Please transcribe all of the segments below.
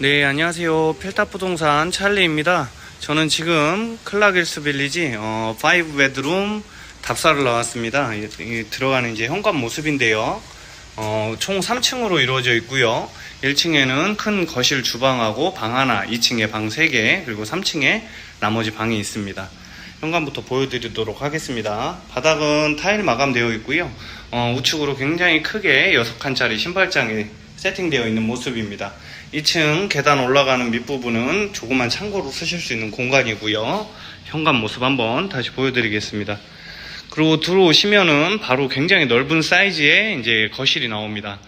네, 안녕하세요. 필탑부동산 찰리입니다. 저는 지금 클라길스 빌리지 어, 5베드룸 답사를 나왔습니다. 이, 이 들어가는 이제 현관 모습인데요. 어, 총 3층으로 이루어져 있고요. 1층에는 큰 거실 주방하고 방 하나, 2층에 방 3개, 그리고 3층에 나머지 방이 있습니다. 현관부터 보여드리도록 하겠습니다. 바닥은 타일 마감되어 있고요. 어, 우측으로 굉장히 크게 6칸짜리 신발장이 세팅되어 있는 모습입니다. 2층 계단 올라가는 밑부분은 조그만 창고로 쓰실 수 있는 공간이고요. 현관 모습 한번 다시 보여드리겠습니다. 그리고 들어오시면은 바로 굉장히 넓은 사이즈의 이제 거실이 나옵니다.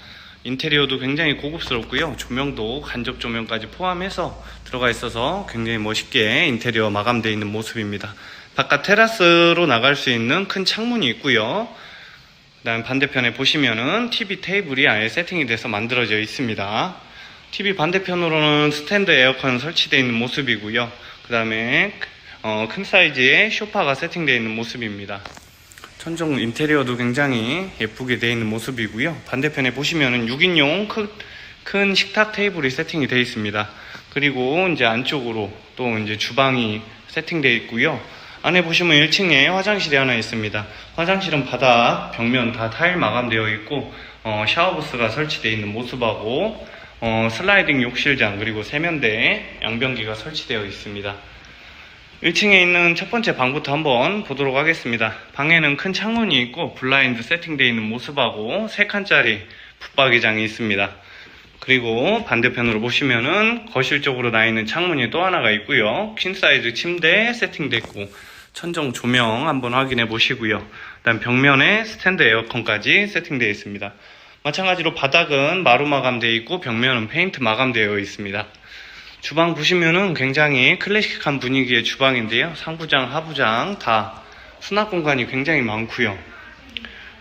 인테리어도 굉장히 고급스럽고요. 조명도 간접 조명까지 포함해서 들어가 있어서 굉장히 멋있게 인테리어 마감되어 있는 모습입니다. 바깥 테라스로 나갈 수 있는 큰 창문이 있고요. 그다음 반대편에 보시면은 TV 테이블이 아예 세팅이 돼서 만들어져 있습니다. TV 반대편으로는 스탠드 에어컨 설치되어 있는 모습이고요. 그 다음에 어, 큰 사이즈의 소파가 세팅되어 있는 모습입니다. 천정 인테리어도 굉장히 예쁘게 되어 있는 모습이고요. 반대편에 보시면은 6인용 큰, 큰 식탁 테이블이 세팅이 되어 있습니다. 그리고 이제 안쪽으로 또 이제 주방이 세팅되어 있고요. 안에 보시면 1층에 화장실이 하나 있습니다. 화장실은 바닥, 벽면 다 타일 마감되어 있고 어, 샤워부스가 설치되어 있는 모습하고 어, 슬라이딩 욕실장 그리고 세면대 양변기가 설치되어 있습니다. 1층에 있는 첫 번째 방부터 한번 보도록 하겠습니다. 방에는 큰 창문이 있고 블라인드 세팅되어 있는 모습하고 3칸짜리 붙박이장이 있습니다. 그리고 반대편으로 보시면은 거실 쪽으로 나 있는 창문이 또 하나가 있고요. 퀸 사이즈 침대 세팅됐고 천정 조명 한번 확인해 보시고요. 그다음 벽면에 스탠드 에어컨까지 세팅되어 있습니다. 마찬가지로 바닥은 마루 마감되어 있고 벽면은 페인트 마감되어 있습니다. 주방 보시면은 굉장히 클래식한 분위기의 주방인데요. 상부장, 하부장 다 수납 공간이 굉장히 많고요.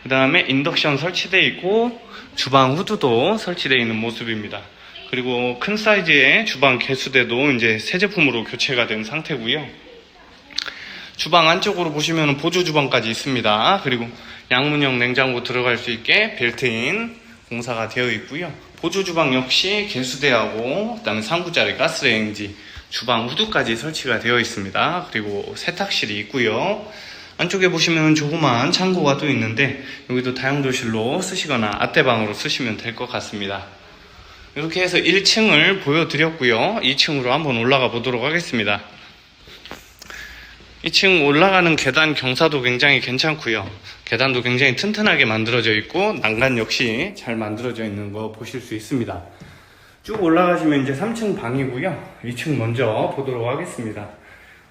그 다음에 인덕션 설치되어 있고 주방 후드도 설치되어 있는 모습입니다. 그리고 큰 사이즈의 주방 개수대도 이제 새 제품으로 교체가 된 상태고요. 주방 안쪽으로 보시면 보조 주방까지 있습니다. 그리고 양문형 냉장고 들어갈 수 있게 벨트인 공사가 되어 있고요. 보조 주방 역시 개수대하고 그다음에 상부자리 가스레인지, 주방 후드까지 설치가 되어 있습니다. 그리고 세탁실이 있고요. 안쪽에 보시면 조그만 창고가 또 있는데 여기도 다용도실로 쓰시거나 아떼방으로 쓰시면 될 것 같습니다. 이렇게 해서 1층을 보여드렸고요. 2층으로 한번 올라가 보도록 하겠습니다. 2층 올라가는 계단 경사도 굉장히 괜찮고요. 계단도 굉장히 튼튼하게 만들어져 있고 난간 역시 잘 만들어져 있는 거 보실 수 있습니다. 쭉 올라가시면 이제 3층 방이고요. 2층 먼저 보도록 하겠습니다.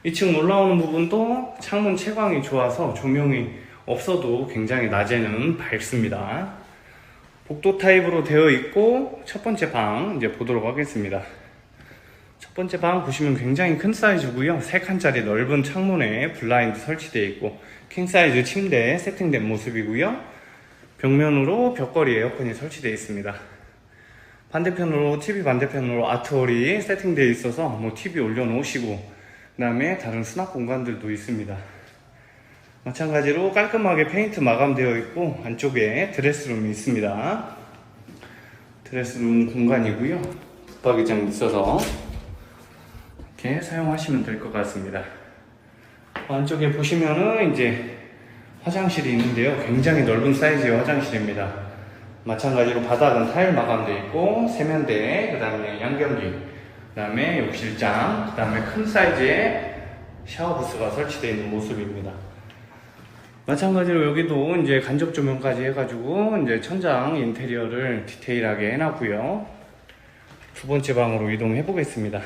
2층 올라오는 부분도 창문 채광이 좋아서 조명이 없어도 굉장히 낮에는 밝습니다. 복도 타입으로 되어 있고 첫 번째 방 이제 보도록 하겠습니다. 첫 번째 방 보시면 굉장히 큰 사이즈고요. 세 칸짜리 넓은 창문에 블라인드 설치되어 있고 킹 사이즈 침대 세팅된 모습이고요. 벽면으로 벽걸이 에어컨이 설치되어 있습니다. 반대편으로 TV 반대편으로 아트월이 세팅되어 있어서 뭐 TV 올려놓으시고 그 다음에 다른 수납 공간들도 있습니다. 마찬가지로 깔끔하게 페인트 마감되어 있고 안쪽에 드레스룸이 있습니다. 드레스룸 공간이고요. 붙박이장 있어서 이렇게 사용하시면 될 것 같습니다. 안쪽에 보시면은 이제 화장실이 있는데요. 굉장히 넓은 사이즈의 화장실입니다. 마찬가지로 바닥은 타일 마감되어 있고 세면대, 그 다음에 양변기, 그 다음에 욕실장, 그 다음에 큰 사이즈의 샤워 부스가 설치되어 있는 모습입니다. 마찬가지로 여기도 이제 간접 조명까지 해가지고 이제 천장 인테리어를 디테일하게 해놨고요. 두 번째 방으로 이동해 보겠습니다.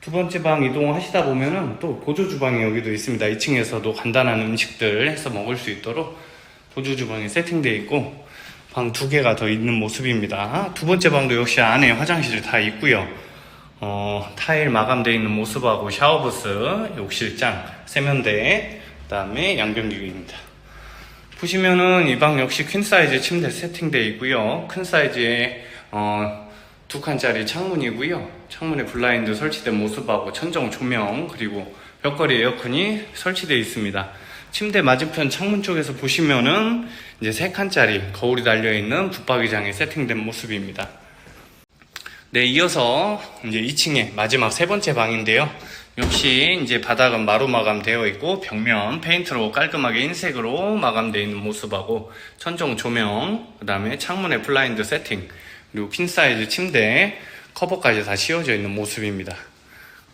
두 번째 방 이동하시다 보면은 또 보조 주방이 여기도 있습니다. 2층에서도 간단한 음식들 해서 먹을 수 있도록 보조 주방이 세팅되어 있고 방 두 개가 더 있는 모습입니다. 두 번째 방도 역시 안에 화장실 다 있고요. 어, 타일 마감되어 있는 모습하고 샤워부스, 욕실장, 세면대, 그 다음에 양변기입니다. 보시면은 이 방 역시 퀸 사이즈 침대 세팅되어 있고요. 큰 사이즈의 어, 두 칸짜리 창문이고요. 창문에 블라인드 설치된 모습하고 천정 조명 그리고 벽걸이 에어컨이 설치되어 있습니다. 침대 맞은편 창문 쪽에서 보시면은 이제 세 칸짜리 거울이 달려 있는 붙박이장이 세팅된 모습입니다. 네, 이어서 이제 2층에 마지막 세 번째 방인데요. 역시 이제 바닥은 마루 마감 되어 있고 벽면 페인트로 깔끔하게 흰색으로 마감되어 있는 모습하고 천정 조명, 그 다음에 창문에 블라인드 세팅, 그리고 퀸 사이즈 침대 커버까지 다 씌워져 있는 모습입니다.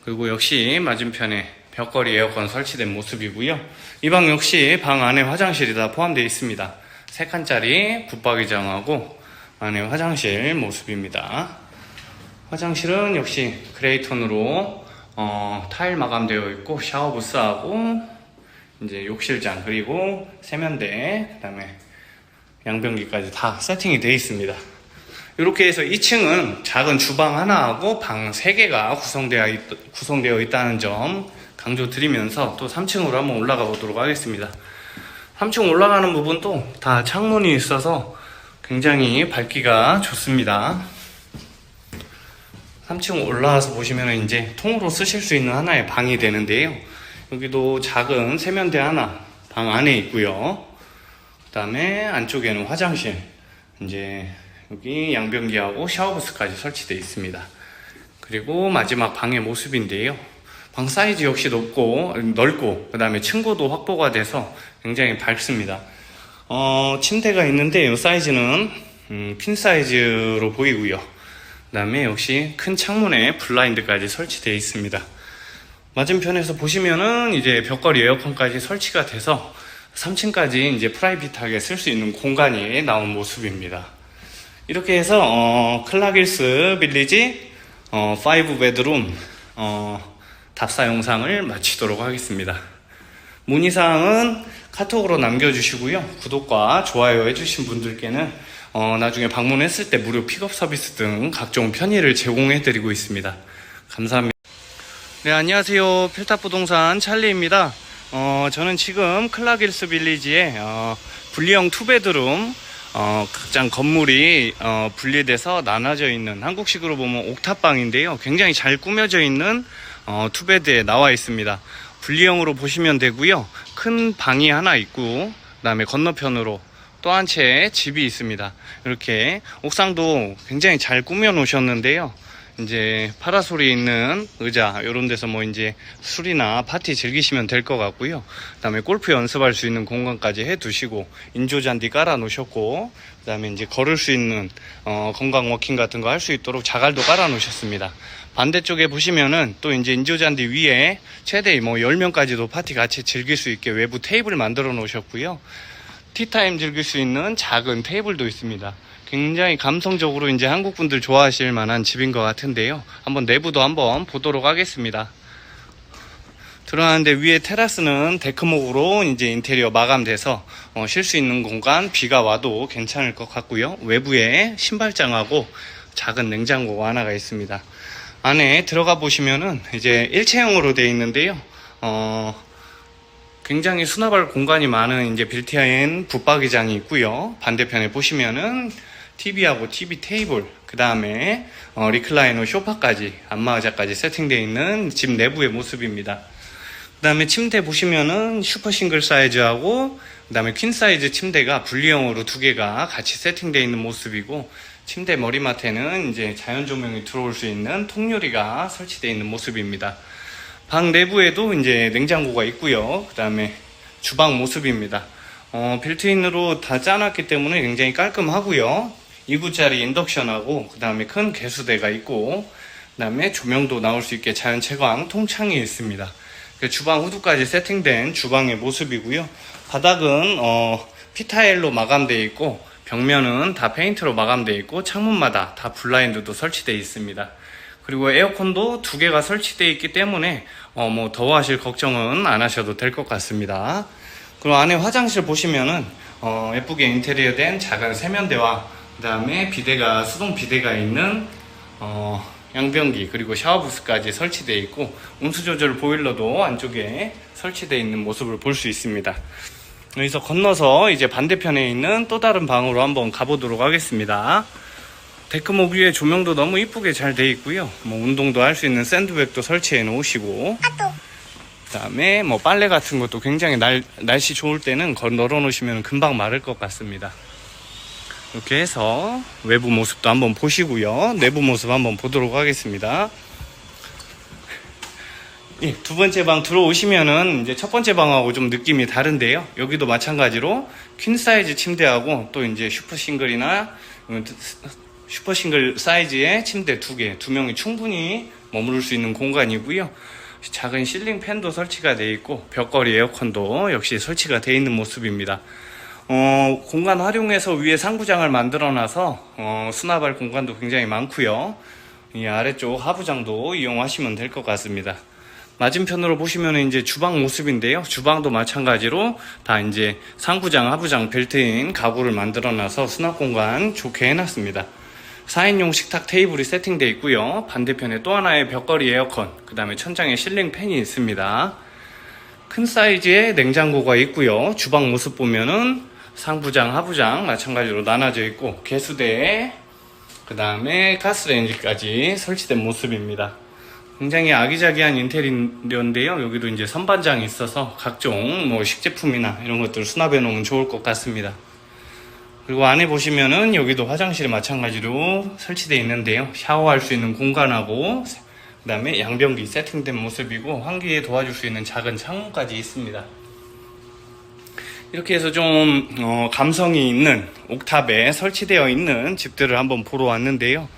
그리고 역시 맞은편에 벽걸이 에어컨 설치된 모습이고요. 이 방 역시 방 안에 화장실이 다 포함되어 있습니다. 세 칸짜리 붙박이장하고 안에 화장실 모습입니다. 화장실은 역시 그레이 톤으로 어, 타일 마감되어 있고 샤워 부스하고 이제 욕실장 그리고 세면대 그다음에 양변기까지 다 세팅이 되어 있습니다. 이렇게 해서 2층은 작은 주방 하나하고 방 3개가 구성되어, 있, 구성되어 있다는 점 강조드리면서 또 3층으로 한번 올라가 보도록 하겠습니다. 3층 올라가는 부분도 다 창문이 있어서 굉장히 밝기가 좋습니다. 3층 올라와서 보시면 이제 통으로 쓰실 수 있는 하나의 방이 되는데요. 여기도 작은 세면대 하나 방 안에 있고요. 그 다음에 안쪽에는 화장실, 이제 여기 양변기하고 샤워부스까지 설치되어 있습니다. 그리고 마지막 방의 모습인데요. 방 사이즈 역시 높고 넓고 그 다음에 층고도 확보가 돼서 굉장히 밝습니다. 어, 침대가 있는데 이 사이즈는 음, 퀸 사이즈로 보이고요. 그 다음에 역시 큰 창문에 블라인드까지 설치되어 있습니다. 맞은편에서 보시면은 이제 벽걸이 에어컨까지 설치가 돼서 3층까지 이제 프라이빗하게 쓸 수 있는 공간이 나온 모습입니다. 이렇게 해서 어, 클라길스 빌리지 어, 5 베드룸 어, 답사 영상을 마치도록 하겠습니다. 문의사항은 카톡으로 남겨주시고요. 구독과 좋아요 해주신 분들께는 어, 나중에 방문했을 때 무료 픽업 서비스 등 각종 편의를 제공해드리고 있습니다. 감사합니다. 네, 안녕하세요. 필탑 부동산 찰리입니다. 어, 저는 지금 클라길스 빌리지에 어, 분리형 투베드룸 어, 각장 건물이 어, 분리돼서 나눠져 있는 한국식으로 보면 옥탑방인데요. 굉장히 잘 꾸며져 있는 어, 투베드에 나와 있습니다. 분리형으로 보시면 되고요. 큰 방이 하나 있고 그다음에 건너편으로 또 한 채 집이 있습니다. 이렇게 옥상도 굉장히 잘 꾸며 놓으셨는데요. 이제 파라솔이 있는 의자 이런 데서 뭐 이제 술이나 파티 즐기시면 될 것 같고요. 그다음에 골프 연습할 수 있는 공간까지 해 두시고 인조 잔디 깔아 놓으셨고 그다음에 이제 걸을 수 있는 어, 건강 워킹 같은 거 할 수 있도록 자갈도 깔아 놓으셨습니다. 반대쪽에 보시면은 또 이제 인조 잔디 위에 최대 뭐 10명까지도 파티 같이 즐길 수 있게 외부 테이블 만들어 놓으셨고요. 티타임 즐길 수 있는 작은 테이블도 있습니다. 굉장히 감성적으로 이제 한국 분들 좋아하실 만한 집인 것 같은데요. 한번 내부도 한번 보도록 하겠습니다. 들어가는데 위에 테라스는 데크목으로 이제 인테리어 마감돼서 어, 쉴 수 있는 공간 비가 와도 괜찮을 것 같고요. 외부에 신발장하고 작은 냉장고가 하나가 있습니다. 안에 들어가 보시면은 이제 일체형으로 되어 있는데요. 어, 굉장히 수납할 공간이 많은 이제 빌트인 붙박이장이 있고요. 반대편에 보시면은 TV하고 TV 테이블, 그 다음에 어, 리클라이너 쇼파까지 안마의자까지 세팅되어 있는 집 내부의 모습입니다. 그 다음에 침대 보시면은 슈퍼 싱글 사이즈하고 그 다음에 퀸 사이즈 침대가 분리형으로 두 개가 같이 세팅되어 있는 모습이고 침대 머리맡에는 이제 자연 조명이 들어올 수 있는 통유리가 설치되어 있는 모습입니다. 방 내부에도 이제 냉장고가 있고요. 그 다음에 주방 모습입니다. 어, 빌트인으로 다 짜놨기 때문에 굉장히 깔끔하고요. 2구짜리 인덕션하고 그 다음에 큰 개수대가 있고 그 다음에 조명도 나올 수 있게 자연 채광 통창이 있습니다. 그 주방 후드까지 세팅된 주방의 모습이고요. 바닥은 어, 피타일로 마감되어 있고 벽면은 다 페인트로 마감되어 있고 창문마다 다 블라인드도 설치되어 있습니다. 그리고 에어컨도 두 개가 설치되어 있기 때문에 어, 뭐 더워하실 걱정은 안 하셔도 될 것 같습니다. 그리고 안에 화장실 보시면은 어, 예쁘게 인테리어된 작은 세면대와 그 다음에 비데가 수동 비데가 있는 어, 양변기 그리고 샤워부스까지 설치되어 있고 온수 조절 보일러도 안쪽에 설치되어 있는 모습을 볼 수 있습니다. 여기서 건너서 이제 반대편에 있는 또 다른 방으로 한번 가보도록 하겠습니다. 데크목 위에 조명도 너무 이쁘게 잘 돼 있고요. 뭐 운동도 할 수 있는 샌드백도 설치해 놓으시고 그다음에 뭐 빨래 같은 것도 굉장히 날, 날씨 좋을 때는 걸 널어 놓으시면 금방 마를 것 같습니다. 이렇게 해서 외부 모습도 한번 보시고요. 내부 모습 한번 보도록 하겠습니다. 예, 두 번째 방 들어오시면은 이제 첫 번째 방하고 좀 느낌이 다른데요. 여기도 마찬가지로 퀸 사이즈 침대하고 또 이제 슈퍼 싱글이나 음, 슈퍼 싱글 사이즈의 침대 두 개, 두 명이 충분히 머무를 수 있는 공간이고요. 작은 실링 팬도 설치가 되어 있고 벽걸이 에어컨도 역시 설치가 되어 있는 모습입니다. 어, 공간 활용해서 위에 상부장을 만들어놔서 어, 수납할 공간도 굉장히 많고요. 이 아래쪽 하부장도 이용하시면 될 것 같습니다. 맞은편으로 보시면 이제 주방 모습인데요. 주방도 마찬가지로 다 이제 상부장, 하부장 벨트인 가구를 만들어놔서 수납 공간 좋게 해놨습니다. 4인용 식탁 테이블이 세팅되어 있고요. 반대편에 또 하나의 벽걸이 에어컨, 그 다음에 천장에 실링 팬이 있습니다. 큰 사이즈의 냉장고가 있고요. 주방 모습 보면은 상부장, 하부장 마찬가지로 나눠져 있고 개수대에 그 다음에 가스레인지까지 설치된 모습입니다. 굉장히 아기자기한 인테리어인데요. 여기도 이제 선반장이 있어서 각종 뭐 식제품이나 이런 것들 수납해 놓으면 좋을 것 같습니다. 그리고 안에 보시면은 여기도 화장실이 마찬가지로 설치되어 있는데요. 샤워할 수 있는 공간하고 그 다음에 양변기 세팅된 모습이고 환기에 도와줄 수 있는 작은 창문까지 있습니다. 이렇게 해서 좀 어, 감성이 있는 옥탑에 설치되어 있는 집들을 한번 보러 왔는데요.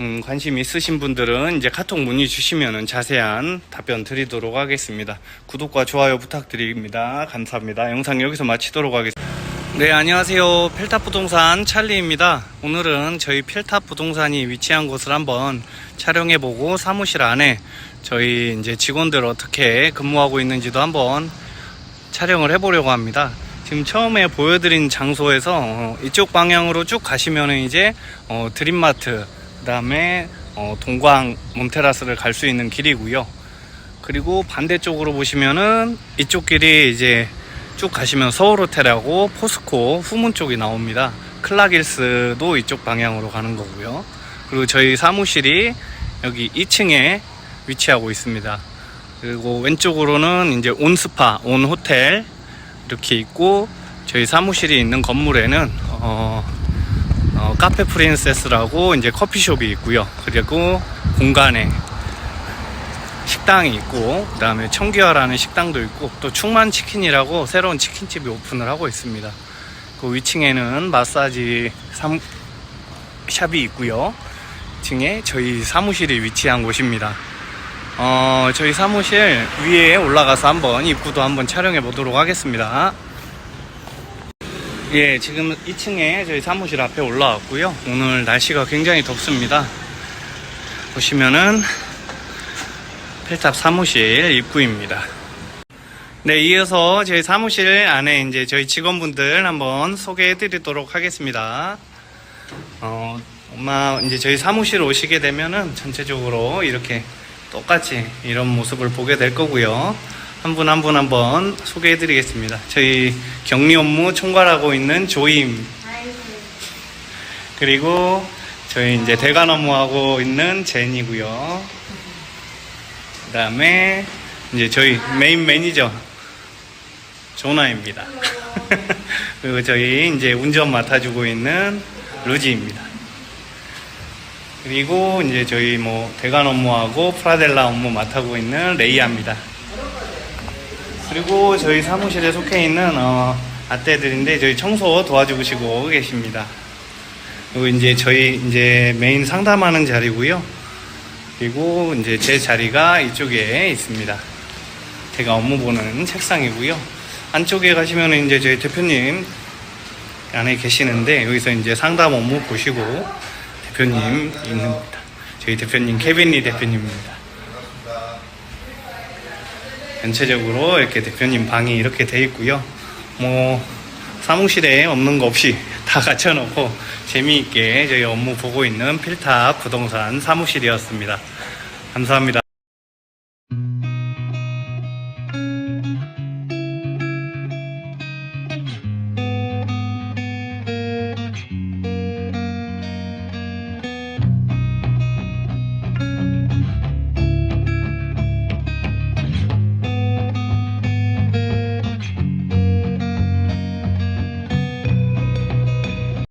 음, 관심 있으신 분들은 이제 카톡 문의 주시면 자세한 답변 드리도록 하겠습니다. 구독과 좋아요 부탁드립니다. 감사합니다. 영상 여기서 마치도록 하겠습니다. 네, 안녕하세요. 펠탑 부동산 찰리입니다. 오늘은 저희 펠탑 부동산이 위치한 곳을 한번 촬영해 보고 사무실 안에 저희 이제 직원들 어떻게 근무하고 있는지도 한번 촬영을 해 보려고 합니다. 지금 처음에 보여드린 장소에서 어, 이쪽 방향으로 쭉 가시면은 이제 어, 드림마트, 그 다음에 어, 동광 몬테라스를 갈 수 있는 길이고요. 그리고 반대쪽으로 보시면은 이쪽 길이 이제 쭉 가시면 서울호텔하고 포스코 후문 쪽이 나옵니다. 클라길스도 이쪽 방향으로 가는 거고요. 그리고 저희 사무실이 여기 2층에 위치하고 있습니다. 그리고 왼쪽으로는 이제 온스파, 온호텔 이렇게 있고 저희 사무실이 있는 건물에는 어, 어, 카페 프린세스라고 이제 커피숍이 있고요. 그리고 공간에 식당이 있고 그 다음에 청기화라는 식당도 있고 또 충만 치킨이라고 새로운 치킨집이 오픈을 하고 있습니다. 그 위층에는 마사지 삼, 샵이 있고요. 층에 저희 사무실이 위치한 곳입니다. 어, 저희 사무실 위에 올라가서 한번 입구도 한번 촬영해 보도록 하겠습니다. 예, 지금 2층에 저희 사무실 앞에 올라왔고요. 오늘 날씨가 굉장히 덥습니다. 보시면은 펠탑 사무실 입구입니다. 네, 이어서 저희 사무실 안에 이제 저희 직원분들 한번 소개해 드리도록 하겠습니다. 어, 엄마 이제 저희 사무실 오시게 되면은 전체적으로 이렇게 똑같이 이런 모습을 보게 될 거고요. 한 분 한 분 한번 소개해 드리겠습니다. 저희 격리 업무 총괄하고 있는 조임. 그리고 저희 이제 대관 업무하고 있는 제니고요. 그 다음에 이제 저희 메인 매니저 조나입니다. 그리고 저희 이제 운전 맡아주고 있는 루지입니다. 그리고 이제 저희 뭐 대관 업무하고 프라델라 업무 맡아고 있는 레이아입니다. 그리고 저희 사무실에 속해 있는 어, 아떼들인데 저희 청소 도와주시고 계십니다. 그리고 이제 저희 이제 메인 상담하는 자리고요. 그리고 이제 제 자리가 이쪽에 있습니다. 제가 업무 보는 책상이고요. 안쪽에 가시면 이제 저희 대표님 안에 계시는데 여기서 이제 상담 업무 보시고 대표님 있습니다. 저희 대표님 케빈리 대표님입니다. 전체적으로 이렇게 대표님 방이 이렇게 돼 있고요. 뭐 사무실에 없는 거 없이 다 갖춰놓고 재미있게 저희 업무 보고 있는 필탑 부동산 사무실이었습니다. 감사합니다.